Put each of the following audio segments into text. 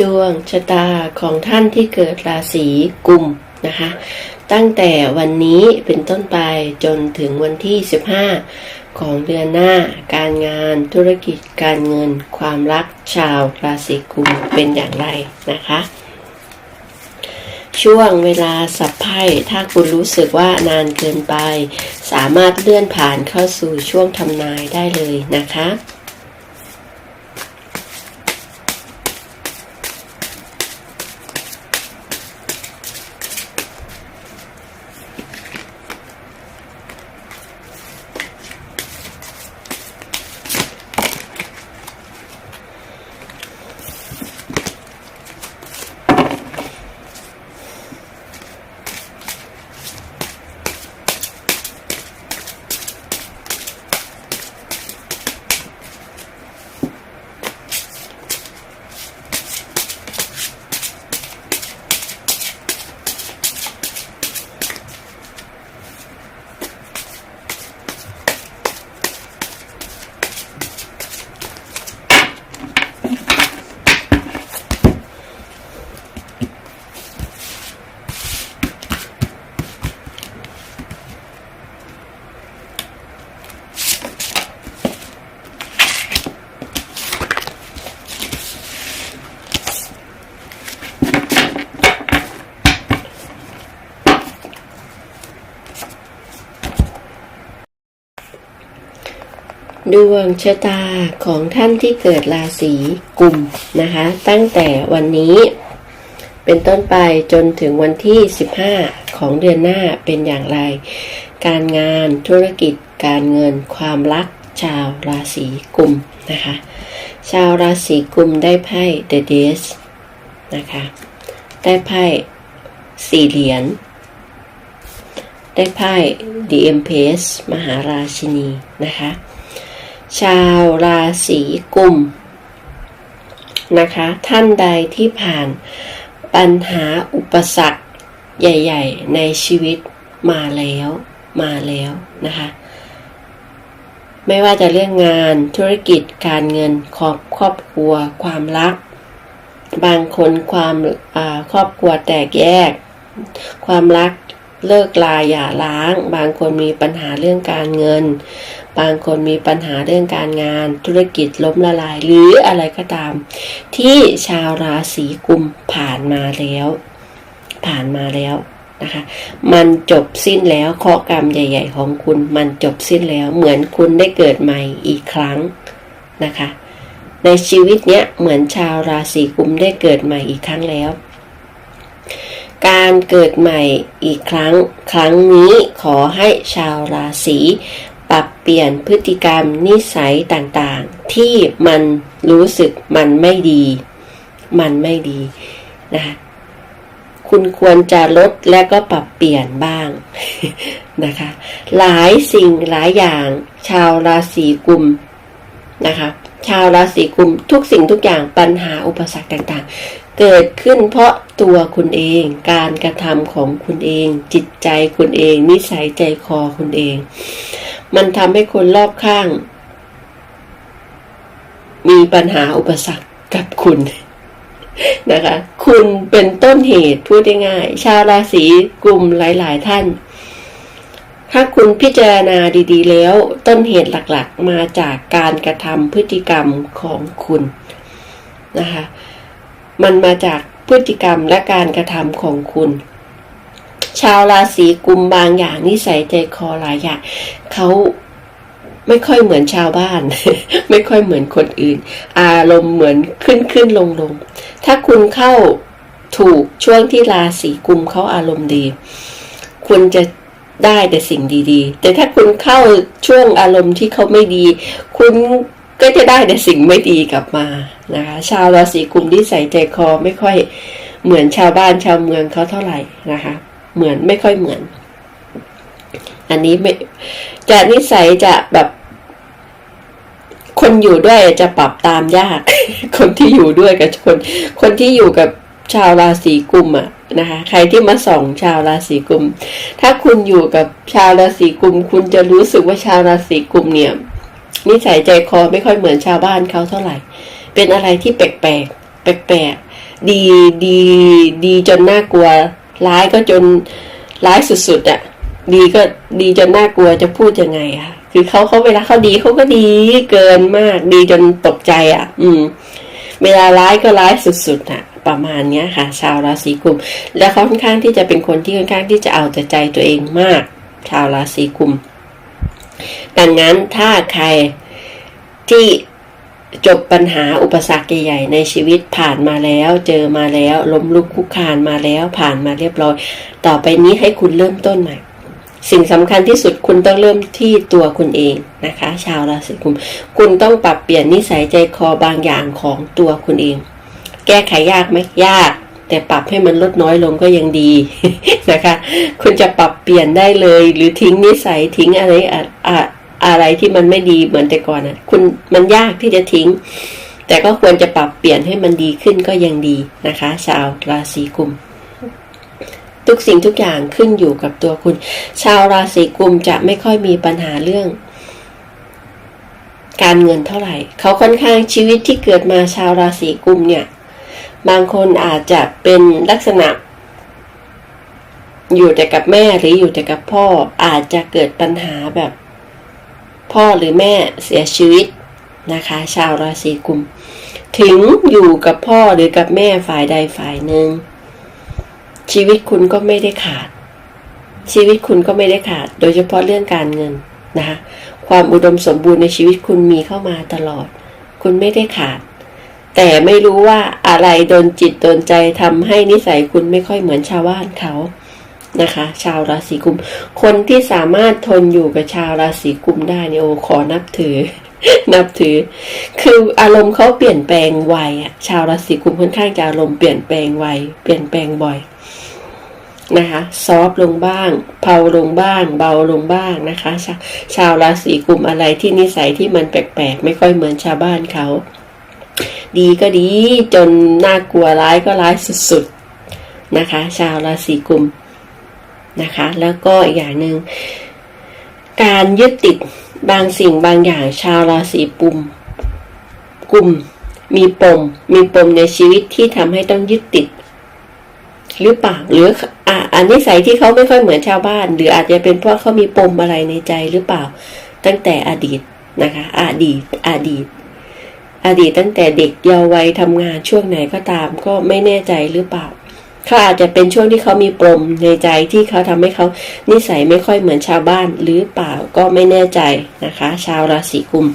ดวงชะตาของท่านที่เกิดราศีกุมนะคะ ตั้งแต่วันนี้เป็นต้นไปจนถึงวันที่ 15 ของเดือนหน้า การงานธุรกิจการเงินความรักชาวราศีกุมเป็นอย่างไรนะคะ ช่วงเวลาสับไพ่ถ้าคุณรู้สึกว่านานเกินไป สามารถเลื่อนผ่านเข้าสู่ช่วงทำนายได้เลยนะคะ วงชะตาของท่านที่เกิดราศีกุมนะคะ ตั้งแต่วันนี้เป็นต้นไปจนถึงวันที่ 15 ของเดือนหน้าเป็นอย่างไร การงานธุรกิจการเงินความรักชาวราศีกุมนะคะ ชาวราศีกุมได้ไพ่ The d e s นะคะ ได้ไพ่สี่เหรียญได้ไพ่ The Empress มหาราชินีนะคะ ชาวราศีกุมนะคะ ท่านใดที่ผ่านปัญหาอุปสรรคใหญ่ ๆ ในชีวิตมาแล้วมาแล้วนะคะ ไม่ว่าจะเรื่องงานธุรกิจการเงินครอบครอบครัว ความรัก บางคนความครอบครัวแตกแยก ความรักเลิกลาหย่าร้าง บางคนมีปัญหาเรื่องการเงิน บางคนมีปัญหาเรื่องการงานธุรกิจล้มละลายหรืออะไรก็ตาม ที่ชาวราศีกุมผ่านมาแล้ว ผ่านมาแล้วนะคะมันจบสิ้นแล้วเคราะกรรมใหญ่ ๆ ของคุณมันจบสิ้นแล้วเหมือนคุณได้เกิดใหม่อีกครั้งนะคะ ในชีวิตเนี้ยเหมือนชาวราศีกุมได้เกิดใหม่อีกครั้งแล้ว การเกิดใหม่อีกครั้ง ครั้งนี้ขอให้ชาวราศี ปรับเปลี่ยนพฤติกรรมนิสัยต่างๆ ที่มันรู้สึกมันไม่ดี มันไม่ดีนะคะคุณควรจะลดและก็ปรับเปลี่ยนบ้างนะคะ หลายสิ่งหลายอย่าง ชาวราศีกุมนะคะ ชาวราศีกุมทุกสิ่งทุกอย่างปัญหาอุปสรรคต่างๆ เกิดขึ้นเพราะตัวคุณเอง การกระทำของคุณเอง จิตใจคุณเอง นิสัยใจคอคุณเอง มันทำให้คนรอบข้าง มีปัญหาอุปสรรคกับคุณนะคะ คุณเป็นต้นเหตุพูดง่ายๆชาวราศีกลุ่มหลาย ๆ ท่าน ถ้าคุณพิจารณาดีๆ แล้ว ต้นเหตุหลักๆ มาจากการกระทำพฤติกรรมของคุณนะคะ มันมาจากพฤติกรรมและการกระทำของคุณ ชาวราศีกุมบางอย่างนิสัยใจคอหลายอย่างเขาไม่ค่อยเหมือนชาวบ้าน ไม่ค่อยเหมือนคนอื่น อารมณ์เหมือนขึ้นขึ้นลงลงถ้าคุณเข้าถูกช่วงที่ราศีกุมเขาอารมณ์ดี คุณจะได้แต่สิ่งดีๆ แต่ถ้าคุณเข้าช่วงอารมณ์ที่เขาไม่ดี คุณก็จะได้แต่สิ่งไม่ดีกลับมานะคะชาวราศีกุมที่ใส่ใจคอไม่ค่อยเหมือนชาวบ้านชาวเมืองเขาเท่าไหร่นะคะ เหมือนไม่ค่อยเหมือน อันนี้ไม่จะนิสัยจะแบบ คนอยู่ด้วยจะปรับตามยาก คนที่อยู่ด้วยกับคน คนที่อยู่กับชาวราศีกุมอะนะคะ ใครที่มาส่องชาวราศีกุม ถ้าคุณอยู่กับชาวราศีกุม คุณจะรู้สึกว่าชาวราศีกุมเนี่ยนิสัยใจคอไม่ค่อยเหมือนชาวบ้านเขาเท่าไหร่ เป็นอะไรที่แปลกๆแปลกๆดีดีดีจนน่ากลัว ร้ายก็จนร้ายสุดๆอะ่ะ ดีก็ดีจนน่ากลัวจะพูดยังไงอะคือเขาเขาเวลาเขาดีเขาก็ดีเกินมาก ดีจนตกใจอะ่ะ อืม เวลาร้ายก็ร้ายสุดๆอะ ประมาณเนี้ยค่ะ ชาวราศีกุม และเขาค่อนข้างที่จะเป็นคนที่ค่อนข้างที่จะเอาแต่ใจตัวเองมาก ชาวราศีกุม ดังนั้นถ้าใครที่ จบปัญหาอุปสรรคใหญ่ๆในชีวิตผ่านมาแล้ว เจอมาแล้ว ล้มลุกคุกคานมาแล้ว ผ่านมาเรียบร้อย ต่อไปนี้ให้คุณเริ่มต้นใหม่ สิ่งสำคัญที่สุดคุณต้องเริ่มที่ตัวคุณเองนะคะ ชาวราศีกุม คุณต้องปรับเปลี่ยนนิสัยใจคอบางอย่างของตัวคุณเอง แก้ไขยากไหมยาก แต่ปรับให้มันลดน้อยลงก็ยังดีนะคะ คุณจะปรับเปลี่ยนได้เลย หรือทิ้งนิสัยทิ้งอะไรอะ อะไรที่มันไม่ดีเหมือนแต่ก่อนนะคุณมันยากที่จะทิ้ง แต่ก็ควรจะปรับเปลี่ยนให้มันดีขึ้นก็ยังดีนะคะ ชาวราศีกุม ทุกสิ่งทุกอย่างขึ้นอยู่กับตัวคุณ ชาวราศีกุมจะไม่ค่อยมีปัญหาเรื่อง การเงินเท่าไหร่ เขาค่อนข้างชีวิตที่เกิดมาชาวราศีกุมเนี่ย บางคนอาจจะเป็นลักษณะอยู่แต่กับแม่หรืออยู่แต่กับพ่ออาจจะเกิดปัญหาแบบ พ่อหรือแม่เสียชีวิตนะคะ ชาวราศีกุม ถึงอยู่กับพ่อหรือกับแม่ฝ่ายใดฝ่ายหนึ่ง ชีวิตคุณก็ไม่ได้ขาด ชีวิตคุณก็ไม่ได้ขาด โดยเฉพาะเรื่องการเงินนะคะความอุดมสมบูรณ์ในชีวิตคุณมีเข้ามาตลอด คุณไม่ได้ขาด แต่ไม่รู้ว่าอะไรโดนจิตโดนใจทำให้นิสัยคุณไม่ค่อยเหมือนชาวบ้านเขา นะคะ ชาวราศีกุม คนที่สามารถทนอยู่กับชาวราศีกุมได้เนี่ยโอ้ขอนับถือ นับถือ คืออารมณ์เขาเปลี่ยนแปลงไวอะชาวราศีกุมค่อนข้างจะอารมณ์เปลี่ยนแปลงไวเปลี่ยนแปลงบ่อยนะคะซอฟลงบ้างเผาลงบ้าง เบาลงบ้างนะคะชาชาวราศีกุมอะไรที่นิสัยที่มันแปลกๆ ไม่ค่อยเหมือนชาวบ้านเขา ดีก็ดีจนน่ากลัวร้ายก็ร้ายสุดๆนะคะ ชาวราศีกุม นะคะ แล้วก็อีกอย่างหนึ่งการยึดติดบางสิ่งบางอย่างชาวราศีปุ่มกลุ่มมีปม มีปมในชีวิตที่ทำให้ต้องยึดติด หรือเปล่าหรืออะอันนิสัยที่เขาไม่ค่อยเหมือนชาวบ้าน หรืออาจจะเป็นเพราะเขามีปมอะไรในใจหรือเปล่า ตั้งแต่อดีตนะคะอดีตอดีต อดีตตั้งแต่เด็กเยาว์วัยทำงานช่วงไหนก็ตาม ก็ไม่แน่ใจหรือเปล่า เขาอาจจะเป็นช่วงที่เขามีปมในใจที่เขาทำให้เขานิสัยไม่ค่อยเหมือนชาวบ้านหรือเปล่าก็ไม่แน่ใจนะคะ ชาวราศีกุม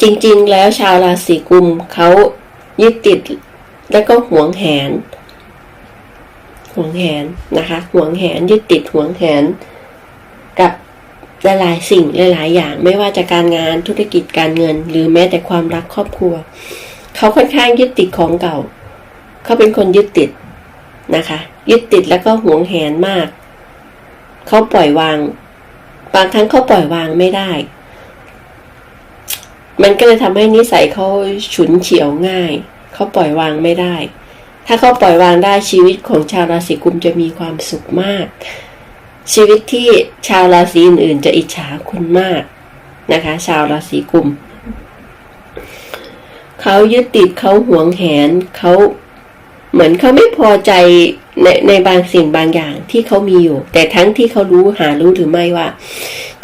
จริงๆ แล้วชาวราศีกุมเขายึดติดแล้วก็หวงแหนหวงแหนนะคะหวงแหนยึดติดหวงแหนกับหลายๆสิ่งหลายๆอย่างไม่ว่าจะการงานธุรกิจการเงิน หรือแม้แต่ความรักครอบครัว เขาค่อนข้างยึดติดของเก่า เขาเป็นคนยึดติดนะคะ ยึดติดแล้วก็หวงแหนมาก เขาปล่อยวาง บางครั้งเขาปล่อยวางไม่ได้ มันก็เลยทำให้นิสัยเขาฉุนเฉียวง่าย เขาปล่อยวางไม่ได้ ถ้าเขาปล่อยวางได้ชีวิตของชาวราศีกุมจะมีความสุขมาก ชีวิตที่ชาวราศีอื่นๆจะอิจฉาคุณมากนะคะ ชาวราศีกุมเขายึดติดเขาหวงแหนเขา เหมือนเขาไม่พอใจในในบางสิ่งบางอย่างที่เขามีอยู่ แต่ทั้งที่เขารู้หารู้หรือไม่ว่า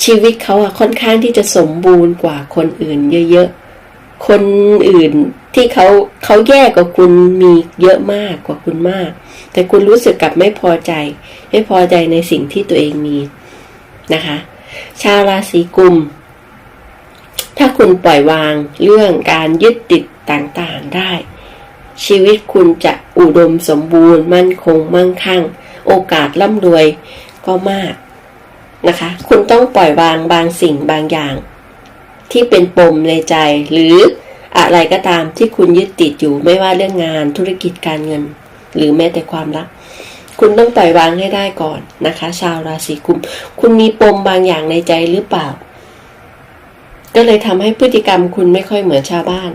ชีวิตเขาอะค่อนข้างที่จะสมบูรณ์กว่าคนอื่นเยอะๆ คนอื่นที่เขาเขาแย่กว่าคุณมีเยอะมากกว่าคุณมาก แต่คุณรู้สึกกับไม่พอใจ ไม่พอใจในสิ่งที่ตัวเองมีนะคะ ชาวราศีกุม ถ้าคุณปล่อยวางเรื่องการยึดติดต่างๆได้ ชีวิตคุณจะ อุดมสมบูรณ์ มั่นคง มั่งคั่ง โอกาสร่ำรวยก็มากนะคะ คุณต้องปล่อยวางบางสิ่งบางอย่าง ที่เป็นปมในใจ หรืออะไรก็ตามที่คุณยึดติดอยู่ไม่ว่าเรื่องงานธุรกิจการเงิน หรือแม้แต่ความรัก คุณต้องปล่อยวางให้ได้ก่อนนะคะ ชาวราศีกุม คุณมีปมบางอย่างในใจหรือเปล่า ก็เลยทำให้พฤติกรรมคุณไม่ค่อยเหมือนชาวบ้าน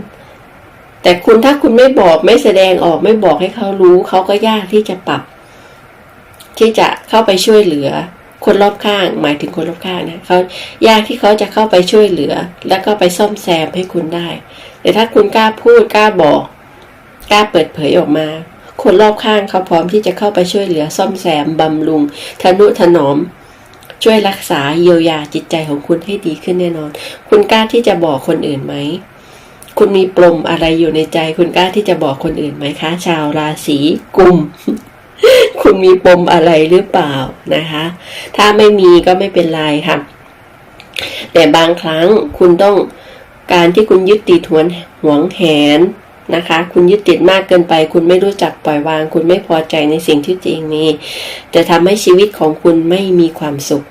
แต่คุณถ้าคุณไม่บอกไม่แสดงออกไม่บอกให้เขารู้ เขาก็ยากที่จะปรับ ที่จะเข้าไปช่วยเหลือ คนรอบข้าง หมายถึงคนรอบข้างนะเขายากที่เขาจะเข้าไปช่วยเหลือ แล้วก็ไปซ่อมแซมให้คุณได้ แต่ถ้าคุณกล้าพูดกล้าบอกกล้าเปิดเผยออกมา คนรอบข้างเขาพร้อมที่จะเข้าไปช่วยเหลือ ซ่อมแซมบำรุงทนุถนอมช่วยรักษาเยียวยาจิตใจของคุณให้ดีขึ้นแน่นอน คุณกล้าที่จะบอกคนอื่นไหม คุณมีปมอะไรอยู่ในใจ คุณกล้าที่จะบอกคนอื่นไหมคะ ชาวราศีกุม คุณมีปมอะไรหรือเปล่านะคะ ถ้าไม่มีก็ไม่เป็นไรค่ะ แต่บางครั้งคุณต้องการที่คุณยึดติดหวนหวงแหนนะคะ คุณยึดติดมากเกินไป คุณไม่รู้จักปล่อยวาง คุณไม่พอใจในสิ่งที่ตัวเองมี จะทำให้ชีวิตของคุณไม่มีความสุข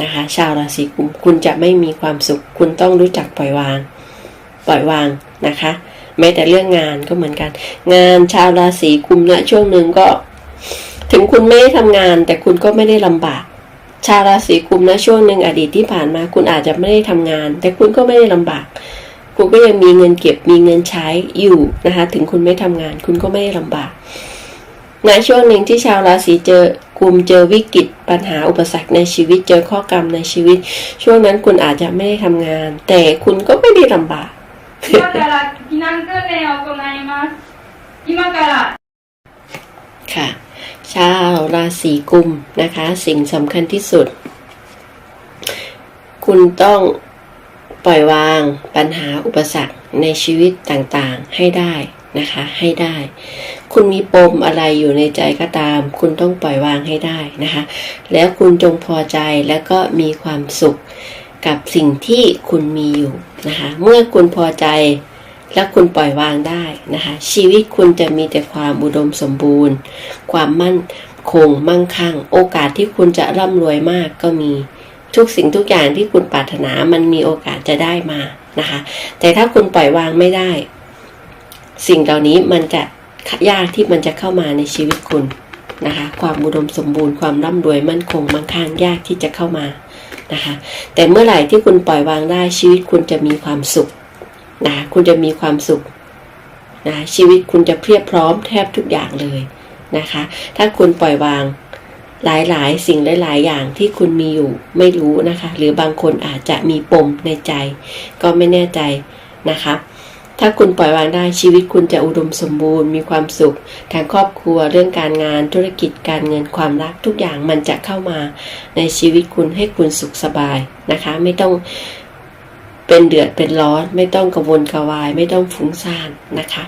นะคะ ชาวราศีกุม คุณจะไม่มีความสุข คุณต้องรู้จักปล่อยวาง ปล่อยวางนะคะ แม้แต่เรื่องงานก็เหมือนกัน งานชาวราศีกุมณนะช่วงหนึ่งก็ ถึงคุณไม่ได้ทำงาน แต่คุณก็ไม่ได้ลำบาก ชาวราศีกุมณนะช่วงหนึ่งอดีตที่ผ่านมา คุณอาจจะไม่ได้ทำงาน แต่คุณก็ไม่ได้ลำบาก คุณก็ยังมีเงินเก็บมีเงินใช้อยู่นะคะ ถึงคุณไม่ทำงาน คุณก็ไม่ได้ลำบากณช่วงหนึ่งที่ชาวราศีเจอกุมเจอวิกฤตปัญหาอุปสรรคในชีวิตเจอข้อกรรมในชีวิต ช่วงนั้นคุณอาจจะไม่ได้ทำงาน แต่คุณก็ไม่ได้ลำบาก 今から避難訓練を行います。今から ค่ะ ชาวราศีกุมนะคะ สิ่งสำคัญที่สุด คุณต้องปล่อยวางปัญหาอุปสรรคในชีวิตต่างๆ ให้ได้นะคะ ให้ได้ คุณมีปมอะไรอยู่ในใจก็ตาม คุณต้องปล่อยวางให้ได้นะคะ แล้วคุณจงพอใจแล้วก็มีความสุข กับสิ่งที่คุณมีอยู่นะคะ เมื่อคุณพอใจและคุณปล่อยวางได้นะคะ ชีวิตคุณจะมีแต่ความอุดมสมบูรณ์ ความมั่นคงมั่งคั่ง โอกาสที่คุณจะร่ำรวยมากก็มีทุกสิ่งทุกอย่างที่คุณปรารถนามันมีโอกาสจะได้มานะคะ แต่ถ้าคุณปล่อยวางไม่ได้ สิ่งเหล่านี้มันจะยากที่มันจะเข้ามาในชีวิตคุณนะคะ ความอุดมสมบูรณ์ความร่ำรวยมั่นคงมั่งคั่งยากที่จะเข้ามา นะคะ แต่เมื่อไหร่ที่คุณปล่อยวางได้ชีวิตคุณจะมีความสุขนะคุณจะมีความสุขนะชีวิตคุณจะเพียบพร้อมแทบทุกอย่างเลยนะคะ ถ้าคุณปล่อยวางหลายๆ สิ่งหลาย ๆ อย่างที่คุณมีอยู่ไม่รู้นะคะ หรือบางคนอาจจะมีปมในใจ ก็ไม่แน่ใจนะคะ ถ้าคุณปล่อยวางได้ชีวิตคุณจะอุดมสมบูรณ์มีความสุขทางครอบครัวเรื่องการงานธุรกิจการเงินความรักทุกอย่างมันจะเข้ามาในชีวิตคุณให้คุณสุขสบายนะคะ ไม่ต้องเป็นเดือดเป็นร้อน ไม่ต้องกระวนกระวาย ไม่ต้องฟุ้งซ่านนะคะ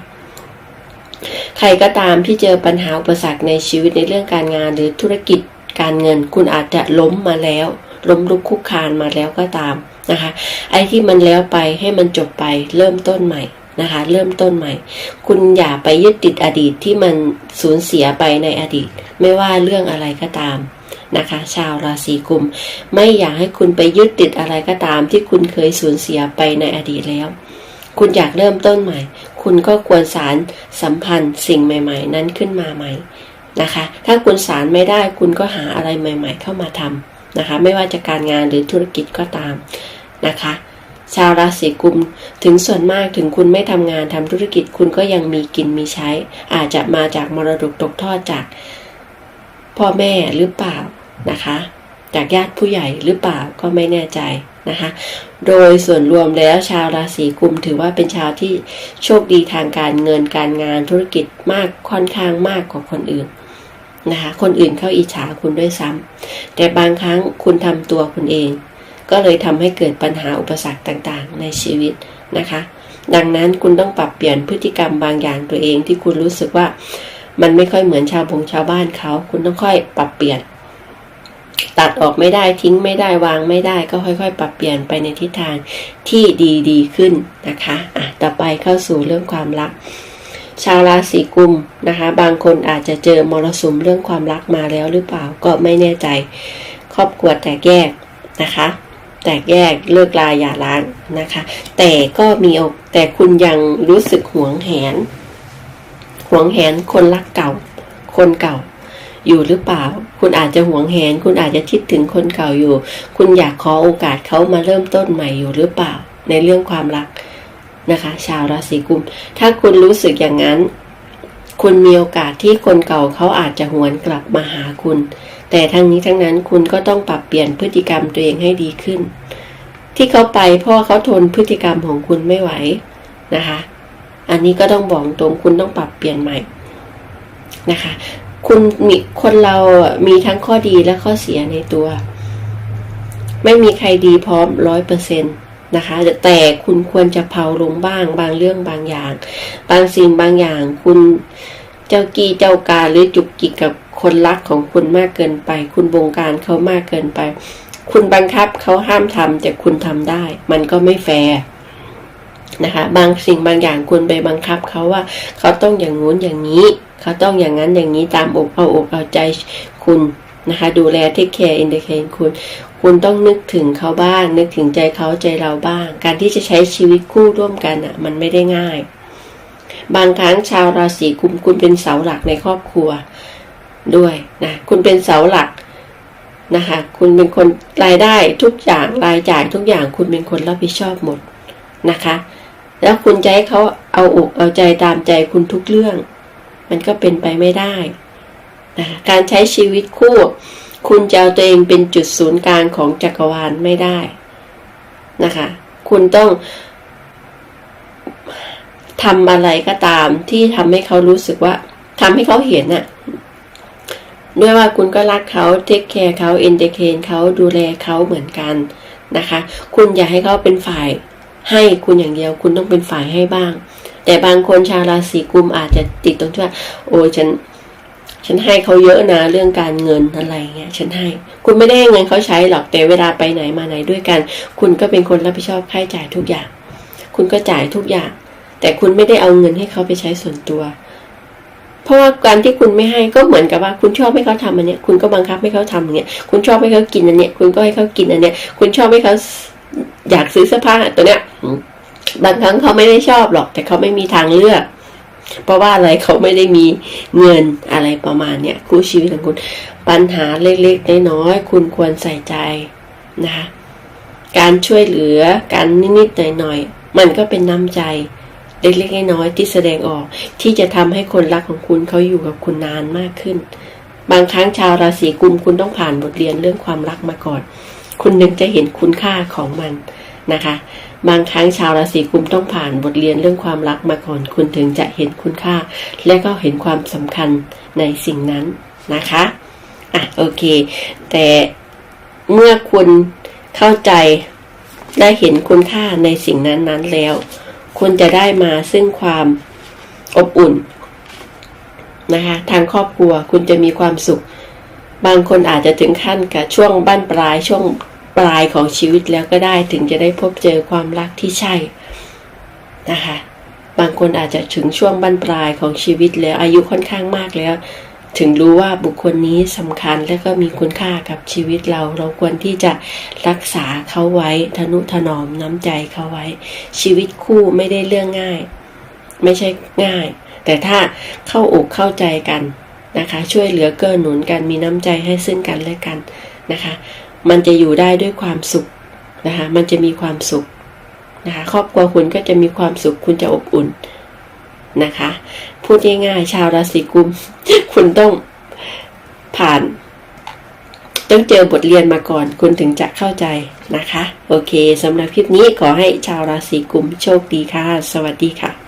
ใครก็ตามที่เจอปัญหาอุปสรรคในชีวิตในเรื่องการงานหรือธุรกิจการเงิน คุณอาจจะล้มมาแล้ว ล้มลุกคุกคานมาแล้วก็ตามนะคะ ไอ้ที่มันแล้วไปให้มันจบไปเริ่มต้นใหม่นะคะ เริ่มต้นใหม่ คุณอย่าไปยึดติดอดีตที่มันสูญเสียไปในอดีต ไม่ว่าเรื่องอะไรก็ตามนะคะ ชาวราศีกุม ไม่อยากให้คุณไปยึดติดอะไรก็ตาม ที่คุณเคยสูญเสียไปในอดีตแล้ว คุณอยากเริ่มต้นใหม่ คุณก็ควรสารสัมพันธ์สิ่งใหม่ ๆ นั้นขึ้นมาใหม่นะคะ ถ้าคุณสารไม่ได้คุณก็หาอะไรใหม่ ๆ เข้ามาทำ นะคะ ไม่ว่าจะการงานหรือธุรกิจก็ตามนะคะ ชาวราศีกุมถึงส่วนมากถึงคุณไม่ทำงานทำธุรกิจคุณก็ยังมีกินมีใช้ อาจจะมาจากมรดกตกทอดจากพ่อแม่หรือเปล่านะคะ จากญาติผู้ใหญ่หรือเปล่าก็ไม่แน่ใจนะคะ โดยส่วนรวมแล้วชาวราศีกุมถือว่าเป็นชาวที่โชคดีทางการเงินการงานธุรกิจมากค่อนข้างมากกว่าคนอื่น นะคะคนอื่นเข้าอิจฉาคุณด้วยซ้ำแต่บางครั้งคุณทำตัวคุณเอง ก็เลยทำให้เกิดปัญหาอุปสรรคต่างๆ ในชีวิตนะคะ ดังนั้นคุณต้องปรับเปลี่ยนพฤติกรรมบางอย่างตัวเองที่คุณรู้สึกว่ามันไม่ค่อยเหมือนชาวบงชาวบ้านเขา คุณต้องค่อยปรับเปลี่ยน ตัดออกไม่ได้ทิ้งไม่ได้วางไม่ได้ก็ค่อยๆ ปรับเปลี่ยนไปในทิศทางที่ดีดีขึ้นนะคะอะต่อไปเข้าสู่เรื่องความรัก ชาวราศีกุมนะคะ บางคนอาจจะเจอมรสุมเรื่องความรักมาแล้วหรือเปล่าก็ไม่แน่ใจ ครอบครัวแตกแยกนะคะ แตกแยกเลิกลาอย่าร้างนะคะ แต่ก็มีอกแต่คุณยังรู้สึกหวงแหนหวงแหนคนรักเก่า คนเก่าอยู่หรือเปล่า คุณอาจจะหวงแหน คุณอาจจะคิดถึงคนเก่าอยู่ คุณอยากขอโอกาสเขามาเริ่มต้นใหม่อยู่หรือเปล่า ในเรื่องความรัก นะคะ ชาวราศีกุม ถ้าคุณรู้สึกอย่างนั้น คุณมีโอกาสที่คนเก่าเขาอาจจะหวนกลับมาหาคุณ แต่ทั้งนี้ทั้งนั้นคุณก็ต้องปรับเปลี่ยนพฤติกรรมตัวเองให้ดีขึ้น ที่เขาไปเพราะเขาทนพฤติกรรมของคุณไม่ไหวนะคะ อันนี้ก็ต้องบอกตรงคุณต้องปรับเปลี่ยนใหม่นะคะ คุณมีคนเรามีทั้งข้อดีและข้อเสียในตัว ไม่มีใครดีพร้อมร้อยเปอร์เซ็นต์ นะคะ แต่คุณควรจะเผาลงบ้างบางเรื่องบางอย่าง บางสิ่งบางอย่าง คุณเจ้ากี้เจ้ากาหรือจุกจิกกับคนรักของคุณมากเกินไป คุณบงการเขามากเกินไป คุณบังคับเขาห้ามทำแต่คุณทำได้ มันก็ไม่แฟร์นะคะ บางสิ่งบางอย่างคุณไปบังคับเขาว่าเขาต้องอย่างงู้นอย่างนี้ เขาต้องอย่างนั้นอย่างนี้ตามอกเอาอกเอาใจคุณ นะคะ ดูแลเทคแคร์อินเดเคนคุณ คุณต้องนึกถึงเขาบ้าง นึกถึงใจเขาใจเราบ้าง การที่จะใช้ชีวิตคู่ร่วมกันอะ มันไม่ได้ง่าย บางครั้งชาวราศีกุมคุณเป็นเสาหลักในครอบครัวด้วยนะคุณเป็นเสาหลักนะคะ คุณเป็นคนรายได้ทุกอย่างรายจ่ายทุกอย่างคุณเป็นคนรับผิดชอบหมดนะคะ แล้วคุณจะให้เขาเอาอกเอาใจตามใจคุณทุกเรื่อง มันก็เป็นไปไม่ได้ นะการใช้ชีวิตคู่ คุณจะเอาตัวเองเป็นจุดศูนย์กลางของจักรวาลไม่ได้นะคะ คุณต้องทำอะไรก็ตามที่ทำให้เขารู้สึกว่าทำให้เขาเห็นน่ะด้วยว่าคุณก็รักเขาเทคแคร์เขาเอนเตอร์เทนเขาดูแลเขาเหมือนกันนะคะ คุณอย่าให้เขาเป็นฝ่ายให้คุณอย่างเดียว คุณต้องเป็นฝ่ายให้บ้าง แต่บางคนชาวราศีกุมอาจจะติดตรงที่ว่าโอ้ฉัน ฉันให้เขาเยอะนะเรื่องการเงินอะไรเงี้ยฉันให้ คุณไม่ได้เงินเขาใช้หรอกแต่เวลาไปไหนมาไหนด้วยกัน คุณก็เป็นคนรับผิดชอบค่าใช้จ่ายทุกอย่าง คุณก็จ่ายทุกอย่าง แต่คุณไม่ได้เอาเงินให้เขาไปใช้ส่วนตัว เพราะว่าการที่คุณไม่ให้ก็เหมือนกับว่า คุณชอบให้เขาทำอันเนี้ย คุณก็บังคับให้เขาทำอย่างเงี้ย คุณชอบให้เขากินอันเนี้ย คุณก็ให้เขากินอันเนี้ย คุณชอบให้เขาอยากซื้อเสื้อผ้าตัวเนี้ยบางครั้งเขาไม่ได้ชอบหรอก แต่เขาไม่มีทางเลือก เพราะว่าอะไรเขาไม่ได้มีเงินอะไรประมาณเนี้ยคู่ชีวิตของคุณ ปัญหาเล็กๆน้อยๆคุณควรใส่ใจนะคะการช่วยเหลือการนิดๆหน่อยๆมันก็เป็นน้ำใจเล็กๆน้อยๆที่แสดงออก ที่จะทำให้คนรักของคุณเขาอยู่กับคุณนานมากขึ้น บางครั้งชาวราศีกุมคุณต้องผ่านบทเรียนเรื่องความรักมาก่อน คุณถึงจะเห็นคุณค่าของมันนะคะ บางครั้งชาวราศีกุมต้องผ่านบทเรียนเรื่องความรักมาก่อนคุณถึงจะเห็นคุณค่า และก็เห็นความสำคัญในสิ่งนั้นนะคะอะโอเค แต่เมื่อคุณเข้าใจได้เห็นคุณค่าในสิ่งนั้นๆแล้ว คุณจะได้มาซึ่งความอบอุ่นนะคะทางครอบครัวคุณจะมีความสุข บางคนอาจจะถึงขั้นกับช่วงบั้นปลายช่วง ปลายของชีวิตแล้วก็ได้ถึงจะได้พบเจอความรักที่ใช่นะคะ บางคนอาจจะถึงช่วงบั้นปลายของชีวิตแล้วอายุค่อนข้างมากแล้ว ถึงรู้ว่าบุคคลนี้สำคัญและก็มีคุณค่ากับชีวิตเรา เราควรที่จะรักษาเขาไว้ทนุถนอมน้ำใจเขาไว้ ชีวิตคู่ไม่ได้เรื่องง่าย ไม่ใช่ง่าย แต่ถ้าเข้าอกเข้าใจกันนะคะ ช่วยเหลือเกื้อหนุนกันมีน้ำใจให้ซึ่งกันและกันนะคะ มันจะอยู่ได้ด้วยความสุขนะคะ มันจะมีความสุขนะคะ ครอบครัวคุณก็จะมีความสุข คุณจะอบอุ่นนะคะ พูดง่ายๆชาวราศีกุม คุณต้องผ่าน ต้องเจอบทเรียนมาก่อน คุณถึงจะเข้าใจนะคะ โอเคสำหรับคลิปนี้ขอให้ชาวราศีกุมโชคดีค่ะ สวัสดีค่ะ